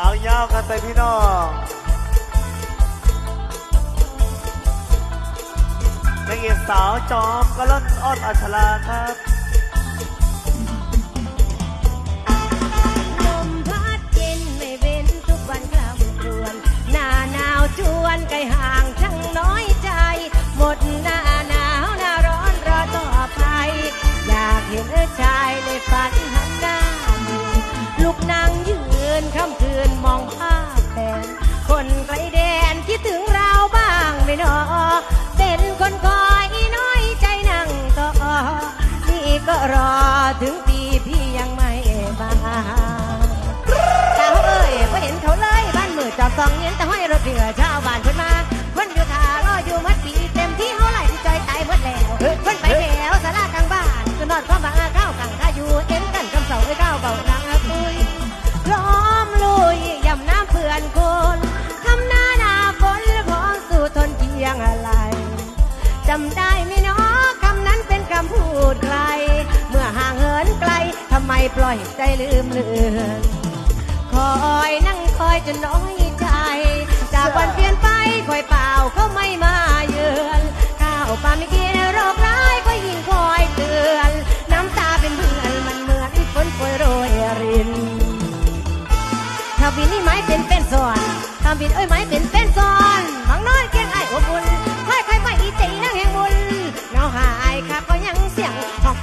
เอายาวกันไปพี่น้องนางเอกสาวจอมกะล่อนอ้อนอัชราครับลมพัดเย็นไม่เว้นทุกวันกลำครวน หน้าหนาวจวนไกลห่างช่างน้อยใจ หมดหน้าหนาวหน้าร้อนรอต่อไป อยากเห็นเออชายในฝันหันหน้า ลูกนางยืนค่ำคื ก็รอถึงปีพี่ยังไม่มาเจ้าเอ้ยพอเห็นเขาเลยบ้านมือจอบซองเย็นแต่ห้อยรถเรือชาำไมปล่อยใจลืมเลือนคอยนั่งคอยจนน้อยใจ จากวันเปลี่ยนไปคอยเปล่าเขาไม่มาเยือนข้าวปลาไม่กินโรคร้ายก็ยิ่งคอยเตือน น้ำตาเป็นเพื่อนมันเหมือนฝนโปรยรินถ้าบินนี่ไม้เป็นเป็นซ้อนทำบินเอ้ยไม้เป็นเป็นซ้อนบางน้อยเกียงไอ้อบุญนค่อยค่อยไปอีตีนั่งแห่งบุญเงาหายข้าก็ยังเสียงของ